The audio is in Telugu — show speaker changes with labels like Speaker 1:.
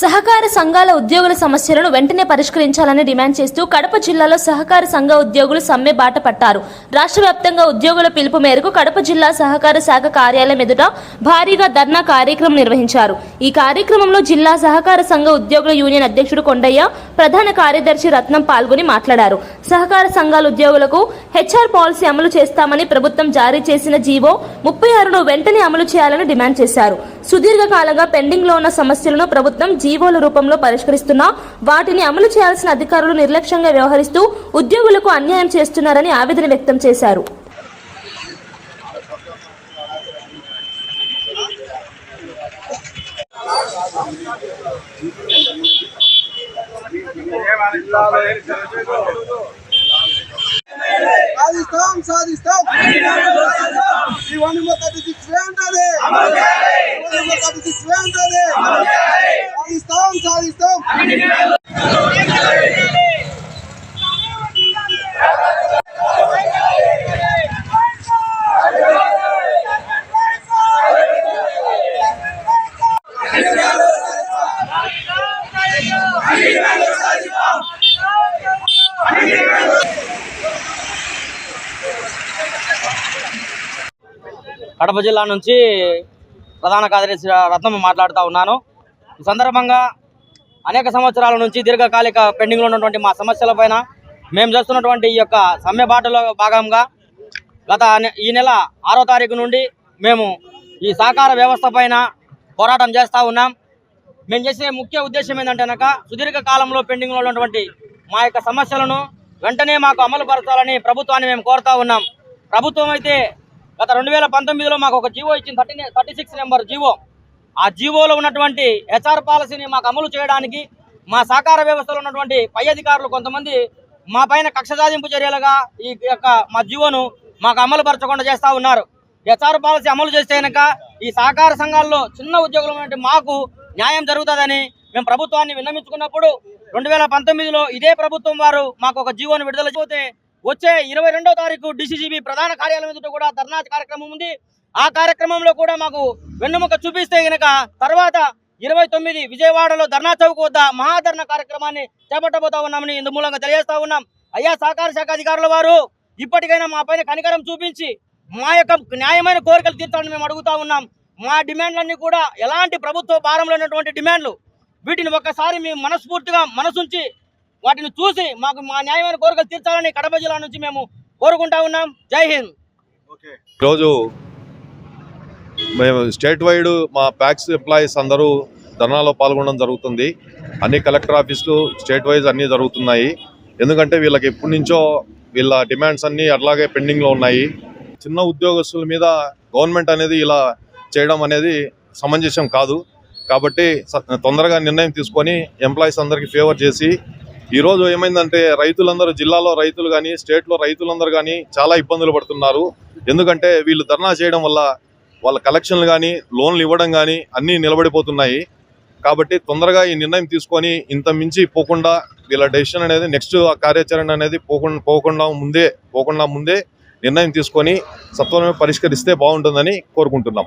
Speaker 1: సహకార సంఘాల ఉద్యోగుల సమస్యలను వెంటనే పరిష్కరించాలని డిమాండ్ చేస్తూ కడప జిల్లాలో సహకార సంఘ ఉద్యోగులు సమ్మె బాట పట్టారు. రాష్ట్ర వ్యాప్తంగా ఉద్యోగుల పిలుపు మేరకు కడప జిల్లా సహకార శాఖ కార్యాలయం ఎదుట భారీగా ధర్నా కార్యక్రమం నిర్వహించారు. ఈ కార్యక్రమంలో జిల్లా సహకార సంఘ ఉద్యోగుల యూనియన్ అధ్యక్షుడు కొండయ్య ప్రధాన కార్యదర్శి రత్నం పాల్గొని మాట్లాడారు. సహకార సంఘాల ఉద్యోగులకు హెచ్ఆర్ పాలసీ అమలు చేస్తామని ప్రభుత్వం జారీ చేసిన జీవో ముప్పై ఆరును వెంటనే అమలు చేయాలని డిమాండ్ చేశారు. సుదీర్ఘకాలంగా పెండింగ్లో ఉన్న సమస్యలను ప్రభుత్వం జీవోల రూపంలో పరిష్కరిస్తున్నా వాటిని అమలు చేయాల్సిన అధికారులు నిర్లక్ష్యంగా వ్యవహరిస్తూ ఉద్యోగులకు అన్యాయం చేస్తున్నారని ఆవేదన వ్యక్తం చేశారు.
Speaker 2: సాధిస్తాం సాధిస్తాం. శ్రీ వన్ నెంబర్ థర్టీ సిక్స్ వేంటది థర్టీ సిక్స్ వేంటది సాధిస్తాం సాధిస్తాం.
Speaker 3: కడప జిల్లా నుంచి ప్రధాన కార్యదర్శి రత్నం మాట్లాడుతూ ఉన్నాను. ఈ సందర్భంగా అనేక సంవత్సరాల నుంచి దీర్ఘకాలిక పెండింగ్లో ఉన్నటువంటి మా సమస్యలపైన మేము చేస్తున్నటువంటి ఈ యొక్క సమ్మె బాటలో భాగంగా గత ఈ నెల ఆరో తారీఖు నుండి మేము ఈ సహకార వ్యవస్థ పైన పోరాటం చేస్తూ ఉన్నాం. మేము చేసే ముఖ్య ఉద్దేశం ఏంటంటే కనుక సుదీర్ఘ కాలంలో పెండింగ్లో ఉన్నటువంటి మా యొక్క సమస్యలను వెంటనే మాకు అమలు పరచాలని ప్రభుత్వాన్ని మేము కోరుతా ఉన్నాం. ప్రభుత్వం అయితే గత రెండు వేల పంతొమ్మిదిలో మాకు ఒక జీవో ఇచ్చింది thirty thirty six number GO. ఆ జీవోలో ఉన్నటువంటి హెచ్ఆర్ పాలసీని మాకు అమలు చేయడానికి మా సహకార వ్యవస్థలో ఉన్నటువంటి పై అధికారులు కొంతమంది మా పైన కక్ష సాధింపు చర్యలుగా ఈ యొక్క మా జీవోను మాకు అమలుపరచకుండా చేస్తూ ఉన్నారు. హెచ్ఆర్ పాలసీ అమలు చేస్తే కనుక ఈ సహకార సంఘాల్లో చిన్న ఉద్యోగులు మాకు న్యాయం జరుగుతుందని మేము ప్రభుత్వాన్ని విన్నమించుకున్నప్పుడు రెండు వేల పంతొమ్మిదిలో ఇదే ప్రభుత్వం వారు మాకు ఒక జీవోను విడుదల చేస్తే వచ్చే ఇరవై రెండో తారీఖు డిసిసిబి ప్రధాన కార్యాలయం ఎదుట కూడా ధర్నా కార్యక్రమం ఉంది. ఆ కార్యక్రమంలో కూడా మాకు వెన్నుముక చూపిస్తే గనక తర్వాత ఇరవై తొమ్మిది విజయవాడలో ధర్నా చౌక్ వద్ద మహాధర్ణ కార్యక్రమాన్ని చేపట్టబోతా ఉన్నామని ఇందు మూలంగా తెలియజేస్తా ఉన్నాం. అయ్యా సహకార శాఖ అధికారుల వారు ఇప్పటికైనా మా పైన కనికరం చూపించి మా యొక్క న్యాయమైన కోరికలు తీర్చాలని మేము అడుగుతా ఉన్నాం. మా డిమాండ్లన్నీ కూడా ఎలాంటి ప్రభుత్వ భారంలో ఉన్నటువంటి డిమాండ్లు వీటిని ఒక్కసారి మేము మనస్ఫూర్తిగా మనసుంచి వాటిని చూసి మాకు మా న్యాయమైన కోరికలు తీర్చాలని కడప జిల్లా నుంచి మేము కోరుకుంటా ఉన్నాం. జై హింద్.
Speaker 4: ఈరోజు మేము స్టేట్ వైడ్ మా ప్యాక్స్ ఎంప్లాయీస్ అందరూ ధర్నాలో పాల్గొనడం జరుగుతుంది. అన్ని కలెక్టర్ ఆఫీసులు స్టేట్ వైజ్ అన్నీ జరుగుతున్నాయి. ఎందుకంటే వీళ్ళకి ఎప్పటి నుంచో వీళ్ళ డిమాండ్స్ అన్నీ అట్లాగే పెండింగ్లో ఉన్నాయి. చిన్న ఉద్యోగస్తుల మీద గవర్నమెంట్ అనేది ఇలా చేయడం అనేది సమంజసం కాదు. కాబట్టి స- తొందరగా నిర్ణయం తీసుకొని ఎంప్లాయీస్ అందరికీ ఫేవర్ చేసి ఈరోజు ఏమైందంటే రైతులందరూ జిల్లాలో రైతులు కానీ స్టేట్లో రైతులందరూ కానీ చాలా ఇబ్బందులు పడుతున్నారు. ఎందుకంటే వీళ్ళు ధర్నా చేయడం వల్ల వాళ్ళ కలెక్షన్లు కానీ లోన్లు ఇవ్వడం కానీ అన్నీ నిలబడిపోతున్నాయి. కాబట్టి తొందరగా ఈ నిర్ణయం తీసుకొని ఇంత మించి పోకుండా వీళ్ళ డెసిషన్ అనేది నెక్స్ట్ కార్యాచరణ అనేది పోకుండా పోకుండా ముందే పోకుండా ముందే నిర్ణయం తీసుకొని సత్వరమే పరిష్కరిస్తే బాగుంటుందని కోరుకుంటున్నాం.